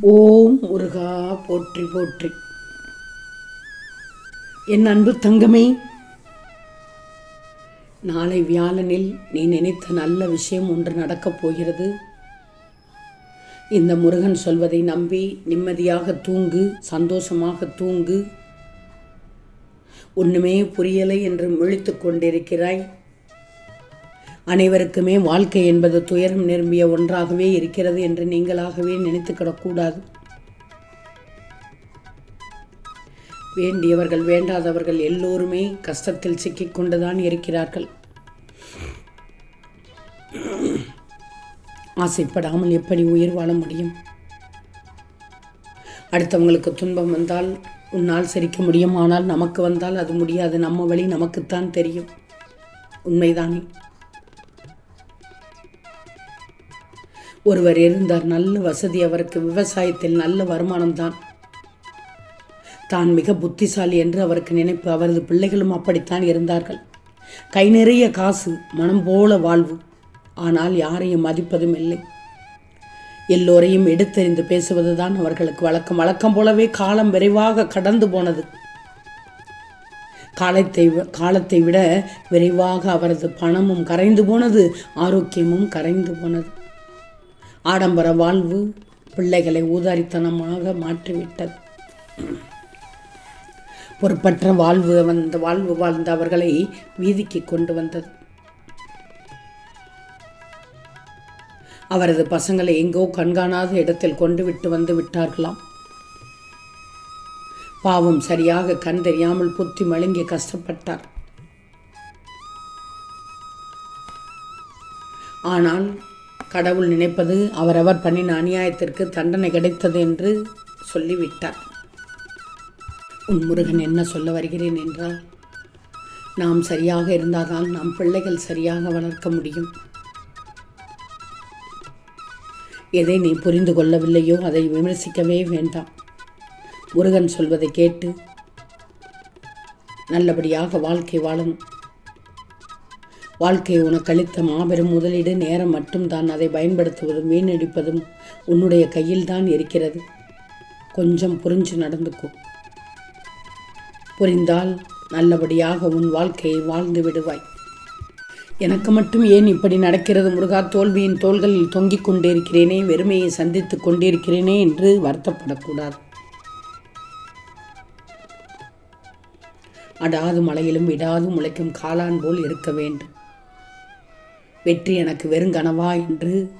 ஓம் முருகா போற்றி போற்றி. என் அன்பு தங்கமே நாளை வியாழனில் நீ நினைத்த நல்ல விஷயம் ஒன்று நடக்கப் போகிறது. இந்த முருகன் சொல்வதை நம்பி நிம்மதியாக தூங்கு சந்தோஷமாக தூங்கு. ஒன்றுமே புரியலை என்று முழித்து கொண்டிருக்கிறாய். அனைவருக்குமே வாழ்க்கை என்பது துயரம் நிரம்பிய ஒன்றாகவே இருக்கிறது என்று நீங்களாகவே நினைத்துக்கிடக்கூடாது வேண்டியவர்கள் வேண்டாதவர்கள் எல்லோருமே கஷ்டத்தில் சிக்கிக்கொண்டுதான் இருக்கிறார்கள். ஆசைப்படாமல் எப்படி உயிர் வாழ முடியும்? அடுத்தவங்களுக்கு துன்பம் வந்தால் உன்னால் சிரிக்க முடியும். ஆனால் நமக்கு வந்தால் அது முடியாது. நம்ம வழி நமக்குத்தான் தெரியும். உண்மைதானே? ஒருவர் இருந்தார். நல்ல வசதி அவருக்கு. விவசாயத்தில் நல்ல வருமானம்தான். தான் மிக புத்திசாலி என்று அவருக்கு நினைப்பு. அவரது பிள்ளைகளும் அப்படித்தான் இருந்தார்கள். கை நிறைய காசு மனம் போல வாழ்வு. ஆனால் யாரையும் மதிப்பதும் இல்லை. எல்லோரையும் எடுத்தறிந்து பேசுவதுதான் அவர்களுக்கு வழக்கம். வழக்கம் போலவே காலம் விரைவாக கடந்து போனது. காலத்தை காலத்தை விட விரைவாக அவரது பணமும் கரைந்து போனது. ஆரோக்கியமும் கரைந்து போனது. ஆடம்பர வாழ்வு பிள்ளைகளை ஊதாரித்தனமாக மாற்றிவிட்டது. பொறுப்பற்ற வாழ்வு அந்த வாழ்வு வாழ்ந்த அவர்களை வீதிக்கு கொண்டு வந்தது. அவரது பசங்களை எங்கோ கண்காணாத இடத்தில் கொண்டு விட்டு வந்து விட்டார்களாம். பாவம் சரியாக கண் தெரியாமல் புத்தி மழுங்கி கஷ்டப்பட்டார். ஆனால் கடவுள் நினைப்பது அவரவர் பண்ணின அநியாயத்திற்கு தண்டனை கிடைத்தது என்று சொல்லிவிட்டார். உன் முருகன் என்ன சொல்ல வருகிறேன் என்றால் நாம் சரியாக இருந்தால்தான் நம் பிள்ளைகள் சரியாக வளர்க்க முடியும். எதை நீ புரிந்து கொள்ளவில்லையோ அதை விமர்சிக்கவே வேண்டாம். முருகன் சொல்வதை கேட்டு நல்லபடியாக வாழ்க்கை வாழணும். வாழ்க்கை உனக்கு அளித்த மாபெரும் முதலீடு நேரம் மட்டும்தான். அதை பயன்படுத்துவதும் வீணடிப்பதும் உன்னுடைய கையில்தான் இருக்கிறது. கொஞ்சம் புரிஞ்சு நடந்துக்கும் புரிந்தால் நல்லபடியாக உன் வாழ்க்கையை வாழ்ந்து விடுவாய். எனக்கு மட்டும் ஏன் இப்படி நடக்கிறது? முருகா தோல்வியின் தோள்களில் தொங்கிக் கொண்டிருக்கிறேனே வெறுமையை சந்தித்துக் கொண்டிருக்கிறேனே என்று வருத்தப்படக்கூடாது. அடாது மலையிலும் விடாது முளைக்கும் காளான் போல் இருக்க வேண்டும். வெற்றி எனக்கு வெறுங்கனவா என்று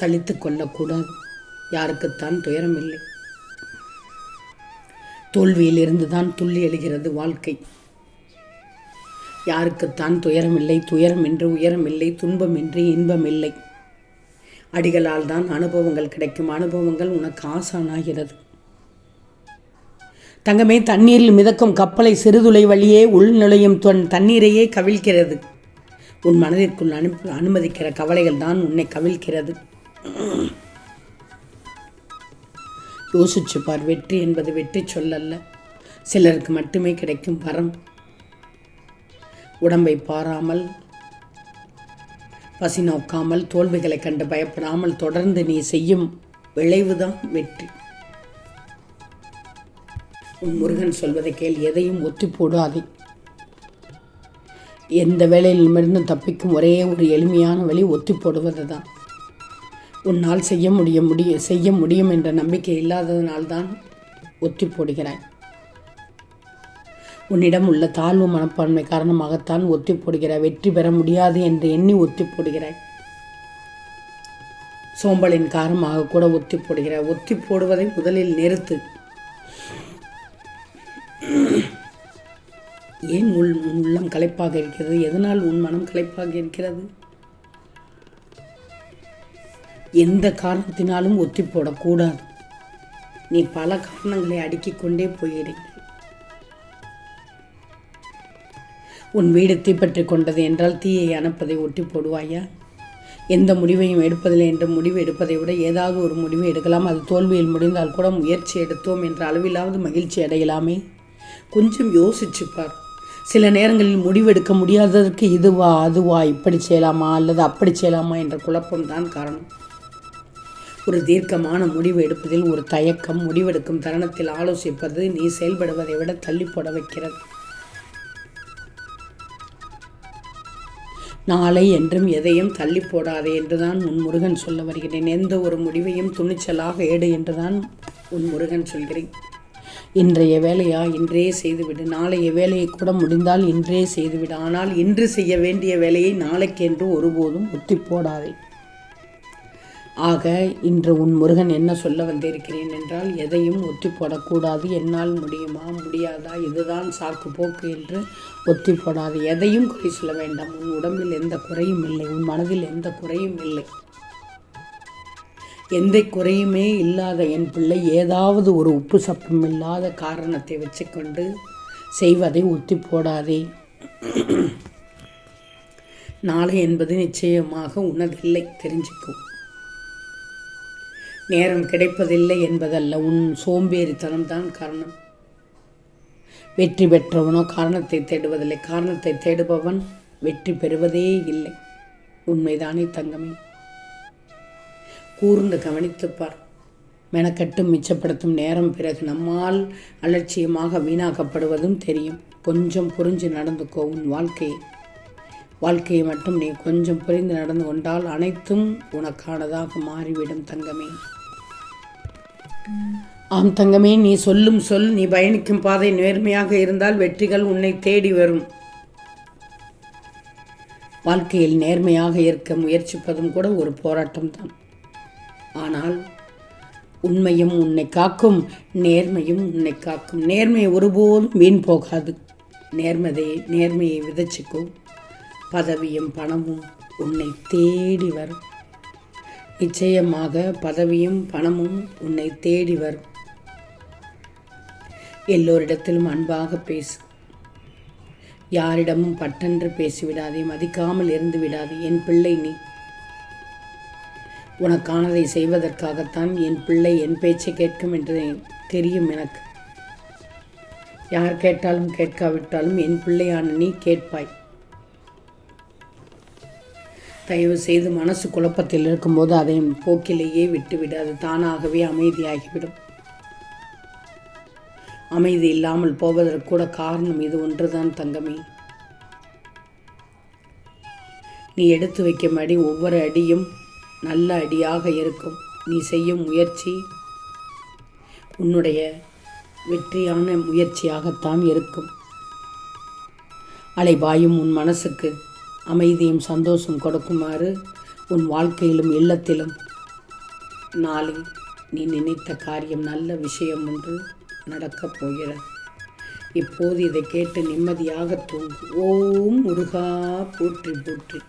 சலித்து கொள்ளக்கூடாது. யாருக்குத்தான் துயரம் இல்லை தோல்வியிலிருந்து தான் துள்ளி எழுகிறது வாழ்க்கை. யாருக்குத்தான் துயரமில்லை. துயரம் என்று உயரமில்லை. துன்பமின்றி இன்பமில்லை. அடிகளால் தான் அனுபவங்கள் கிடைக்கும். அனுபவங்கள் உனக்கு ஆசானாகிறது. தங்கமே தண்ணீரில் மிதக்கும் கப்பலை சிறுதுளை வழியே உள்நுழையும் தொன் தண்ணீரையே கவிழ்க்கிறது உன் மனதிற்குள் அனுப்பி அனுமதிக்கிற கவலைகள் தான் உன்னை கவிழ்கிறது யோசிச்சு பார் வெற்றி என்பது வெற்றி சொல்லல்ல. சிலருக்கு மட்டுமே கிடைக்கும் வரம். உடம்பை பாராமல் பசி நோக்காமல் தோல்விகளை கண்டு பயப்படாமல் தொடர்ந்து நீ செய்யும் விளைவுதான் வெற்றி. உன் முருகன் சொல்வதை கேள் எதையும் ஒத்தி போடாதே. எந்த வேலையிலுமிருந்தும் தப்பிக்கும் ஒரே ஒரு எளிமையான வழி ஒத்தி போடுவது தான் உன்னால் செய்ய முடியும் முடிய செய்ய முடியும் என்ற நம்பிக்கை இல்லாததனால்தான் ஒத்தி போடுகிறாய் உன்னிடம் உள்ள தாழ்வு மனப்பான்மை காரணமாகத்தான் ஒத்தி போடுகிறாய் வெற்றி பெற முடியாது என்று எண்ணி ஒத்தி போடுகிறாய் சோம்பலின் காரணமாக கூட ஒத்தி போடுகிறாய் ஒத்தி போடுவதை முதலில் நிறுத்து. ஏன் உள் உன் உள்ளம் களைப்பாக இருக்கிறது? எதனால் உன் மனம் களைப்பாக இருக்கிறது? எந்த காரணத்தினாலும் ஒத்தி போடக்கூடாது. நீ பல காரணங்களை அடுக்கிக் கொண்டே போயிருக்கிறாய் உன் வீடு தீப்பற்றி கொண்டது என்றால் தீயை அனுப்பதை ஒட்டி போடுவாயா? எந்த முடிவையும் எடுப்பதில்லை என்ற முடிவு எடுப்பதை விட ஏதாவது ஒரு முடிவை எடுக்கலாம். அது தோல்வியில் முடிந்தால் கூட முயற்சி எடுத்தோம் என்ற அளவிலாவது மகிழ்ச்சி அடையலாமே. கொஞ்சம் யோசிச்சு பார். சில நேரங்களில் முடிவெடுக்க முடியாததற்கு இதுவா அதுவா இப்படி செய்யலாமா அல்லது அப்படி செய்யலாமா என்ற குழப்பம்தான் காரணம். ஒரு தீர்க்கமான முடிவு எடுப்பதில் ஒரு தயக்கம் முடிவெடுக்கும் தருணத்தில் ஆலோசிப்பது நீ செயல்படுவதை விட தள்ளி போட வைக்கிறது. நாளை என்றும் எதையும் தள்ளி போடாதே என்றுதான் உன் முருகன் சொல்ல வருகிறேன். எந்த ஒரு முடிவையும் துணிச்சலாக ஏடு என்றுதான் உன் முருகன் சொல்கிறேன். இன்றைய வேலையா? இன்றே செய்துவிடு. நாளைய வேலையை கூட முடிந்தால் இன்றே செய்துவிடு. ஆனால் இன்று செய்ய வேண்டிய வேலையை நாளைக்கென்று ஒருபோதும் ஒத்தி போடாதே ஆக இன்று உன் முருகன் என்ன சொல்ல வந்திருக்கிறேன் என்றால் எதையும் ஒத்தி போடக்கூடாது என்னால் முடியுமா? முடியாதா? இதுதான் சாக்கு போக்கு என்று ஒத்தி போடாது எதையும் குறை சொல்ல வேண்டாம். உன் உடம்பில் எந்த குறையும் இல்லை. உன் மனதில் எந்த குறையும் இல்லை. எந்த குறையுமே இல்லாத என் பிள்ளை ஏதாவது ஒரு உப்பு சப்பம் இல்லாத காரணத்தை வச்சுக்கொண்டு செய்வதை ஒத்தி போடாதே. நாளை என்பது நிச்சயமாக உனதில்லை தெரிஞ்சுக்கும் நேரம் கிடைப்பதில்லை என்பதல்ல உன் சோம்பேறித்தனம் தான் காரணம். வெற்றி பெற்றவனோ காரணத்தை தேடுவதில்லை. காரணத்தை தேடுபவன் வெற்றி பெறுவதே இல்லை. உண்மைதானே தங்கமே? கூர்ந்து கவனித்துப்பார். மெனக்கட்டும் மிச்சப்படுத்தும் நேரம் பிறகு நம்மால் அலட்சியமாக வீணாக்கப்படுவதும் தெரியும். கொஞ்சம் புரிஞ்சு நடந்துக்கோ உன் வாழ்க்கையை. வாழ்க்கையை மட்டும் நீ கொஞ்சம் புரிந்து நடந்து கொண்டால் அனைத்தும் உனக்கானதாக மாறிவிடும் தங்கமே. ஆம் தங்கமே நீ சொல்லும் சொல் நீ பயணிக்கும் பாதை நேர்மையாக இருந்தால் வெற்றிகள் உன்னை தேடி வரும். வாழ்க்கையில் நேர்மையாக இருக்க முயற்சிப்பதும் கூட ஒரு போராட்டம்தான். ஆனால் உண்மையும் உன்னை காக்கும் நேர்மையும் உன்னை காக்கும். நேர்மை ஒருபோதும் வீண் போகாது. நேர்மதை நேர்மையை விதைச்சிக்கோ. பதவியும் பணமும் உன்னை தேடி வரும். நிச்சயமாக பதவியும் பணமும் உன்னை தேடி வரும். எல்லோரிடத்திலும் அன்பாக பேசு. யாரிடமும் பட்டென்று பேசிவிடாதே மதிக்காமல் இருந்து விடாதே. என் பிள்ளை நீ. உனக்கானதை செய்வதற்காகத்தான் என் பிள்ளை என் பேச்சை கேட்கும் என்று தெரியும் எனக்கு. யார் கேட்டாலும் கேட்காவிட்டாலும் என் பிள்ளையான நீ கேட்பாய். தயவு செய்து மனசு குழப்பத்தில் இருக்கும்போது அதை போக்கிலேயே விட்டுவிடு அது தானாகவே அமைதியாகிவிடும். அமைதி இல்லாமல் போவதற்கு கூட காரணம் இது ஒன்றுதான் தங்கமே. நீ எடுத்து வைக்கும் அடி ஒவ்வொரு அடியும் நல்ல அடியாக இருக்கும். நீ செய்யும் முயற்சி உன்னுடைய வெற்றியான முயற்சியாகத்தான் இருக்கும். அலைபாயும் உன் மனசுக்கு அமைதியும் சந்தோஷம் கொடுக்குமாறு உன் வாழ்க்கையிலும் இல்லத்திலும் நாளில் நீ நினைத்த காரியம் நல்ல விஷயம் ஒன்று நடக்கப் போகிறது. இப்போது இதை கேட்டு நிம்மதியாக தூங்கு. ஓம் முருகா போற்றி போற்றி.